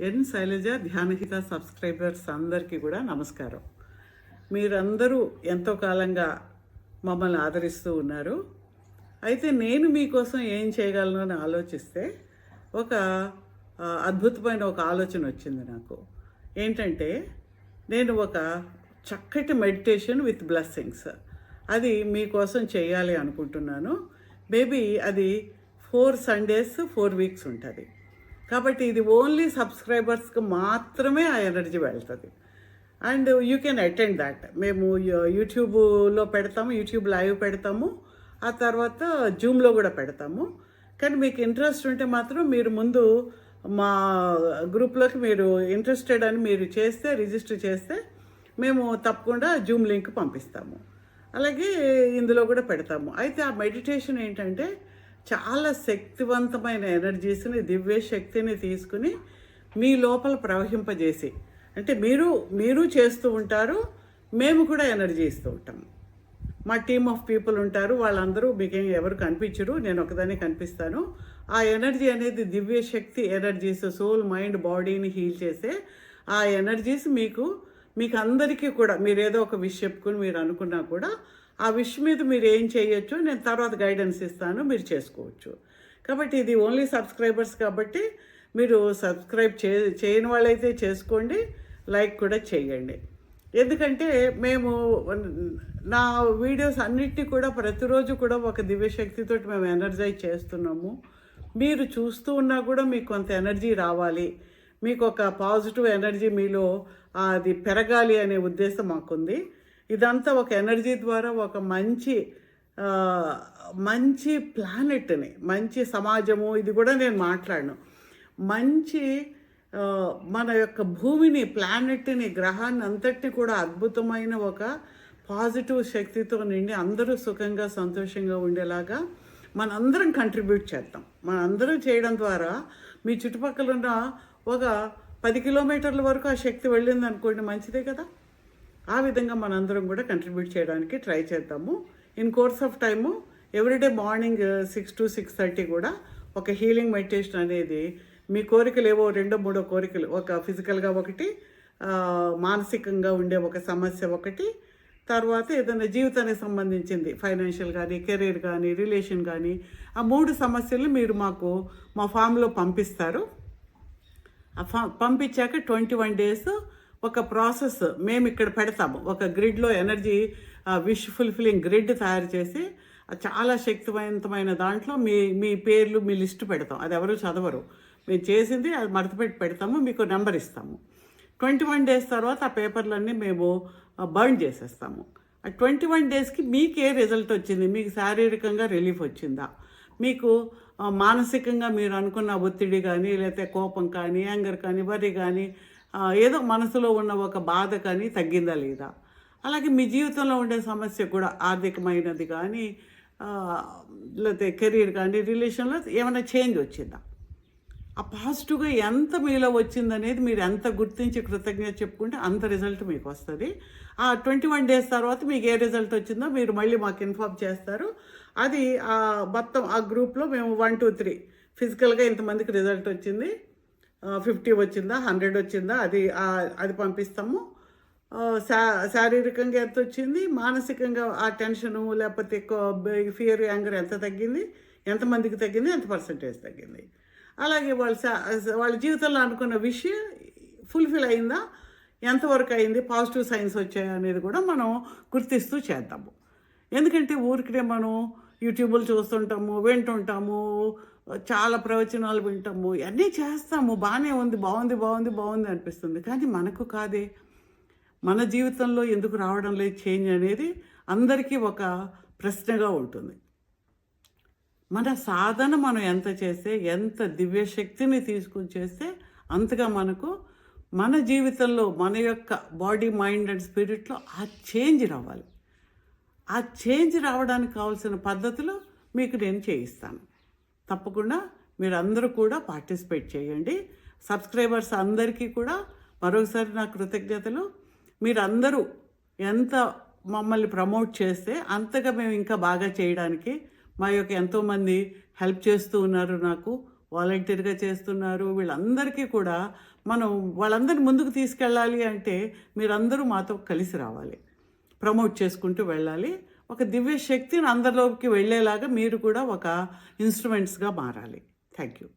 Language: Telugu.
ఎన్ శైలజ ధ్యానహిత సబ్స్క్రైబర్స్ అందరికీ కూడా నమస్కారం. మీరందరూ ఎంతో కాలంగా మమ్మల్ని ఆదరిస్తూ ఉన్నారు. అయితే నేను మీకోసం ఏం చేయగలను అని ఆలోచిస్తే ఒక అద్భుతమైన ఒక ఆలోచన వచ్చింది నాకు. ఏంటంటే నేను ఒక చక్కటి మెడిటేషన్ విత్ బ్లెస్సింగ్స్. అది మీకోసం చేయాలి అనుకుంటున్నాను. మేబీ అది ఫోర్ సండేస్ ఫోర్ వీక్స్ ఉంటుంది. కాబట్టి ఇది ఓన్లీ సబ్స్క్రైబర్స్కి మాత్రమే ఆ ఎనర్జీ వెళ్తుంది. And you can attend that మేము uh, యూట్యూబ్లో పెడతాము యూట్యూబ్ లైవ్ పెడతాము ఆ తర్వాత జూమ్లో కూడా పెడతాము. కానీ మీకు ఇంట్రెస్ట్ ఉంటే మాత్రం మీరు ముందు మా గ్రూప్లోకి మీరు ఇంట్రెస్టెడ్ అని మీరు చేస్తే రిజిస్టర్ చేస్తే మేము తప్పకుండా జూమ్ లింక్ పంపిస్తాము. అలాగే ఇందులో కూడా పెడతాము. అయితే ఆ మెడిటేషన్ ఏంటంటే చాలా శక్తివంతమైన ఎనర్జీస్ని దివ్య శక్తిని తీసుకుని మీ లోపల ప్రవహింపజేసి అంటే మీరు మీరు చేస్తూ ఉంటారు మేము కూడా ఎనర్జీ ఇస్తూ ఉంటాము మా టీమ్ ఆఫ్ పీపుల్ ఉంటారు వాళ్ళందరూ మీకేం ఎవరు కనిపించరు నేను ఒకదాన్ని కనిపిస్తాను. ఆ ఎనర్జీ అనేది దివ్య శక్తి ఎనర్జీస్ సోల్ మైండ్ బాడీని హీల్ చేసే ఆ ఎనర్జీస్ మీకు మీకు అందరికీ కూడా మీరు ఏదో ఒక విష్ చెప్పుకుని మీరు అనుకున్నా కూడా ఆ విష్ మీద మీరు ఏం చేయొచ్చు నేను తర్వాత గైడెన్స్ ఇస్తాను మీరు చేసుకోవచ్చు. కాబట్టి ఇది ఓన్లీ సబ్స్క్రైబర్స్ కాబట్టి మీరు సబ్స్క్రైబ్ చే చేయని వాళ్ళైతే చేసుకోండి లైక్ కూడా చేయండి. ఎందుకంటే మేము నా వీడియోస్ అన్నిటినీ కూడా ప్రతిరోజు కూడా ఒక దివ్యశక్తితో మేము ఎనర్జైజ్ చేస్తున్నాము. మీరు చూస్తూ ఉన్నా కూడా మీకు కొంత ఎనర్జీ రావాలి. మీకు ఒక పాజిటివ్ ఎనర్జీ మీలో అది పెరగాలి అనే ఉద్దేశం మాకుంది. ఇదంతా ఒక ఎనర్జీ ద్వారా ఒక మంచి మంచి ప్లానెట్ని మంచి సమాజము ఇది కూడా నేను మాట్లాడను. మంచి మన యొక్క భూమిని ప్లానెట్ని గ్రహాన్ని అంతటిని కూడా అద్భుతమైన ఒక పాజిటివ్ శక్తితో నిండి అందరూ సుఖంగా సంతోషంగా ఉండేలాగా మనందరం కంట్రిబ్యూట్ చేద్దాం. మనందరం చేయడం ద్వారా మీ చుట్టుపక్కల ఉన్న ఒక పది కిలోమీటర్ల వరకు ఆ శక్తి వెళ్ళింది అనుకోండి మంచిదే కదా? ఆ విధంగా మనందరం కూడా కంట్రిబ్యూట్ చేయడానికి ట్రై చేద్దాము. In course of time everyday morning six to six thirty కూడా ఒక హీలింగ్ మెడిటేషన్ అనేది మీ కోరికలు ఏవో రెండో మూడో కోరికలు ఒక ఫిజికల్గా ఒకటి మానసికంగా ఉండే ఒక సమస్య ఒకటి తర్వాత ఏదైనా జీవితానికి సంబంధించింది ఫైనాన్షియల్ కానీ కెరీర్ కానీ రిలేషన్ కానీ ఆ మూడు సమస్యలు మీరు మాకు మా ఫామ్లో పంపిస్తారు. ఆ ఫా పంపించాక ట్వంటీ వన్ డేస్ ఒక ప్రాసెస్ మేము ఇక్కడ పెడతాము. ఒక గ్రిడ్లో ఎనర్జీ విష్ ఫుల్ఫిలింగ్ గ్రిడ్ తయారు చేసి చాలా శక్తివంతమైన దాంట్లో మీ మీ పేర్లు మీ లిస్టు పెడతాం. అది ఎవరు చదవరు. మేము చేసింది అది మడతపెట్టి పెడతాము మీకు నెంబర్ ఇస్తాము. ట్వంటీ వన్ డేస్ తర్వాత ఆ పేపర్లన్నీ మేము బర్న్ చేసేస్తాము. ఆ ట్వంటీ వన్ డేస్కి మీకు ఏ రిజల్ట్ వచ్చింది? మీకు శారీరకంగా రిలీఫ్ వచ్చిందా? మీకు మానసికంగా మీరు అనుకున్న ఒత్తిడి కానీ లేకపోతే కోపం కానీ యాంగర్ కానీ వరి కానీ ఏదో మనసులో ఉన్న ఒక బాధ కానీ తగ్గిందా లేదా? అలాగే మీ జీవితంలో ఉండే సమస్య కూడా ఆర్థికమైనది కానీ లేకపోతే కెరీర్ కానీ రిలేషన్లో ఏమైనా చేంజ్ వచ్చిందా? ఆ పాజిటివ్గా ఎంత మీలో వచ్చిందనేది మీరు ఎంత గుర్తించి కృతజ్ఞత చెప్పుకుంటే అంత రిజల్ట్ మీకు వస్తుంది. ఆ ట్వంటీ వన్ డేస్ తర్వాత మీకు ఏ రిజల్ట్ వచ్చిందో మీరు మళ్ళీ మాకు ఇన్ఫార్మ్ చేస్తారు. అది మొత్తం ఆ గ్రూప్లో మేము వన్ టూ త్రీ ఫిజికల్గా ఇంతమందికి రిజల్ట్ వచ్చింది. ఫిఫ్టీ వచ్చిందా హండ్రెడ్ వచ్చిందా అది అది పంపిస్తాము. శా శారీరకంగా ఎంత వచ్చింది మానసికంగా ఆ టెన్షను లేకపోతే ఫియర్ యాంగర్ ఎంత తగ్గింది ఎంతమందికి తగ్గింది ఎంత పర్సంటేజ్ తగ్గింది. అలాగే వాళ్ళ వాళ్ళ జీవితంలో అనుకున్న విషయం ఫుల్ఫిల్ అయిందా ఎంతవరకు అయింది పాజిటివ్ సైన్స్ వచ్చాయి అనేది కూడా మనం గుర్తిస్తూ చేద్దాము. ఎందుకంటే ఊరికినే మనం యూట్యూబ్లు చూస్తుంటాము వింటుంటాము చాలా ప్రవచనాలు వింటాము అన్నీ చేస్తాము బాగానే ఉంది బాగుంది బాగుంది బాగుంది అనిపిస్తుంది. కానీ మనకు కాదే. మన జీవితంలో ఎందుకు రావడం లేదు చేంజ్ అనేది అందరికీ ఒక ప్రశ్నగా ఉంటుంది. మన సాధన మనం ఎంత చేస్తే ఎంత దివ్యశక్తిని తీసుకుని చేస్తే అంతగా మనకు మన జీవితంలో మన యొక్క బాడీ మైండ్ అండ్ స్పిరిట్లో ఆ చేంజ్ రావాలి. ఆ చేంజ్ రావడానికి కావాల్సిన పద్ధతులు మీకు నేను చేయిస్తాను. తప్పకుండా మీరందరూ కూడా పార్టిసిపేట్ చేయండి. సబ్స్క్రైబర్స్ అందరికీ కూడా మరొకసారి నా కృతజ్ఞతలు. మీరందరూ ఎంత మమ్మల్ని ప్రమోట్ చేస్తే అంతగా మేము ఇంకా బాగా చేయడానికి మా యొక్క ఎంతోమంది హెల్ప్ చేస్తూ ఉన్నారు నాకు వాలంటీర్గా చేస్తున్నారు. వీళ్ళందరికీ కూడా మనం వాళ్ళందరిని ముందుకు తీసుకెళ్ళాలి అంటే మీరందరూ మాతో కలిసి రావాలి. ప్రమోట్ చేసుకుంటూ వెళ్ళాలి. ఒక దివ్య శక్తిని అందరిలోకి వెళ్ళేలాగా మీరు కూడా ఒక ఇన్స్ట్రుమెంట్స్గా మారాలి. Thank you